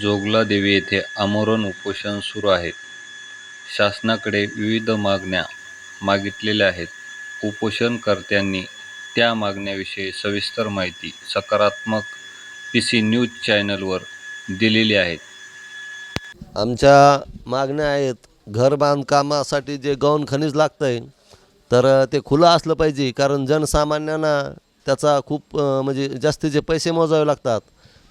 जोगलादेवी येथे आमरण उपोषण सुरू आहे. शासनाकडे विविध मागण्या मागितलेल्या आहेत. उपोषणकर्त्यांनी त्या मागण्याविषयी सविस्तर माहिती सकारात्मक पी सी न्यूज चॅनलवर दिलेली आहे. आमच्या मागण्या आहेत घर बांधकामासाठी जे गौण खनिज लागतं आहे तर ते खुलं असलं पाहिजे कारण जनसामान्यांना त्याचा खूप म्हणजे जास्तीचे पैसे मोजावे लागतात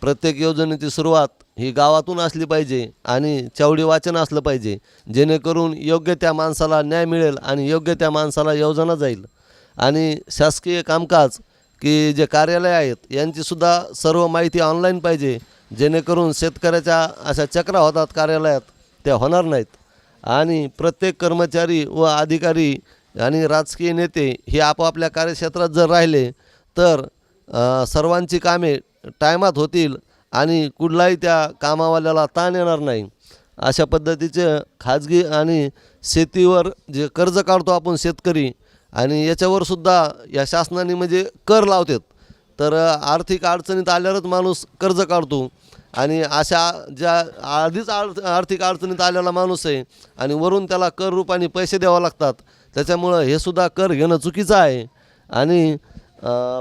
प्रत्येक योजनेची सुरुवात ही गावातून असली पाहिजे आणि चावडी वाचन असलं पाहिजे. जेणेकरून योग्य त्या माणसाला न्याय मिळेल आणि योग्य त्या माणसाला योजना जाईल. आणि शासकीय कामकाज की जे कार्यालय आहेत यांचीसुद्धा सर्व माहिती ऑनलाईन पाहिजे. जेणेकरून शेतकऱ्याच्या अशा चक्रा होतात कार्यालयात त्या होणार नाहीत. आणि प्रत्येक कर्मचारी व अधिकारी आणि राजकीय नेते हे आपापल्या कार्यक्षेत्रात जर राहिले तर सर्वांची कामे टायमात होतील आणि कुठलाही त्या कामावाल्याला ताण येणार नाही. अशा पद्धतीचे खाजगी आणि शेतीवर जे कर्ज काढतो आपण शेतकरी आणि याच्यावर सुद्धा या शासनाने म्हणजे कर लावतात. तर आर्थिक अडचणीत आल्यावरच माणूस कर्ज काढतो आणि अशा ज्या आधीच आड आर्थिक अडचणीत आलेला माणूस आहे आणि वरून त्याला कर रूपाने पैसे द्यावं लागतात. त्याच्यामुळं हे सुद्धा कर घेणं चुकीचं आहे. आणि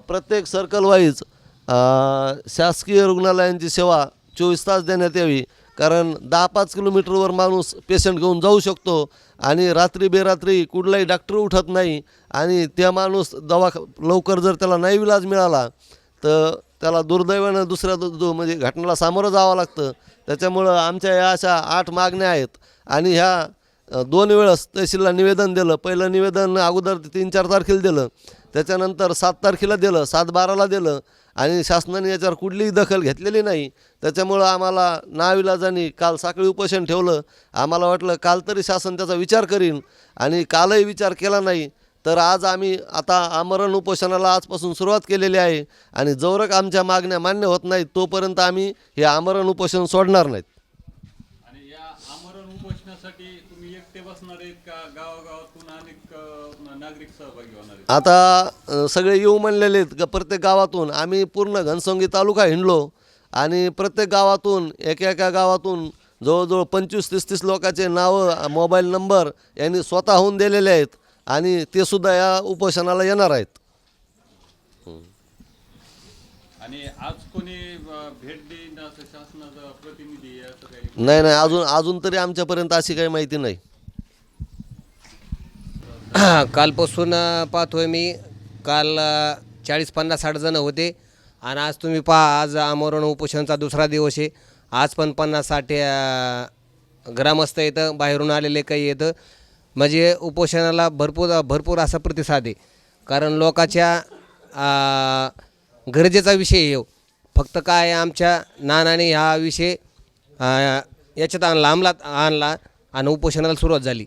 प्रत्येक सर्कल वाईज शासकीय रुग्णालयांची सेवा चोवीस तास देण्यात यावी कारण दहा पाच किलोमीटरवर माणूस पेशंट घेऊन जाऊ शकतो आणि रात्री बेरात्री कुठलाही डॉक्टर उठत नाही आणि त्या माणूस दवा लवकर जर त्याला नाही इलाज मिळाला तर त्याला दुर्दैवानं दुसऱ्या दु म्हणजे घटनेला सामोरं जावं लागतं. त्याच्यामुळं आमच्या या अशा आठ मागण्या आहेत आणि ह्या दोन वेळेस तहसीलला निवेदन दिलं. पहिलं निवेदन अगोदर तीन चार तारखेला दिलं. त्याच्यानंतर सात तारखेला दिलं. सात बाराला दिलं. आणि शासनाने याच्यावर कुठलीही दखल घेतलेली नाही. त्याच्यामुळं आम्हाला नाविलाजाने काल साखळी उपोषण ठेवलं. आम्हाला वाटलं काल तरी शासन त्याचा विचार करीन. आणि कालही विचार केला नाही. तर आज आम्ही आता आमरण उपोषणाला आजपासून सुरुवात केलेली आहे. आणि जवरक आमच्या मागण्या मान्य होत नाहीत तोपर्यंत आम्ही हे आमरण उपोषण सोडणार नाहीत. आणि या आमरण उपोषणासाठी बसणार आहेत का? गावागावातून अनेक अ, नागरिक सहभागी होणार आहेत. आता सगळे येऊ म्हणलेले आहेत प्रत्येक गावातून. आम्ही पूर्ण घनसंगी तालुका हिंडलो आणि प्रत्येक गावातून एका एका गावातून जवळजवळ पंचवीस तीस तीस लोकांचे नावं मोबाईल नंबर यांनी स्वतःहून दिलेले आहेत आणि ते सुद्धा या उपोषणाला येणार आहेत. आणि आज कोणी अ, भेट देईन असं शासनाचा प्रतिनिधी आहे असं काही? नाही नाही अजून अजून तरी आमच्यापर्यंत अशी काही माहिती नाही. कालपासून पाहतोय मी. काल चाळीस पन्नास साठ जणं होते. आणि आज तुम्ही पहा आज आमरण उपोषणचा दुसरा दिवस आहे. आज पण पन्नास साठ ग्रामस्थ येतं बाहेरून आलेले काही येतं म्हणजे उपोषणाला भरपूर भरपूर असा प्रतिसाद आहे. कारण लोकाच्या गरजेचा विषय येऊ हो. फक्त काय आमच्या नानाने हा विषय याच्यात आणला अंमलात आणला आणि उपोषणाला सुरुवात झाली.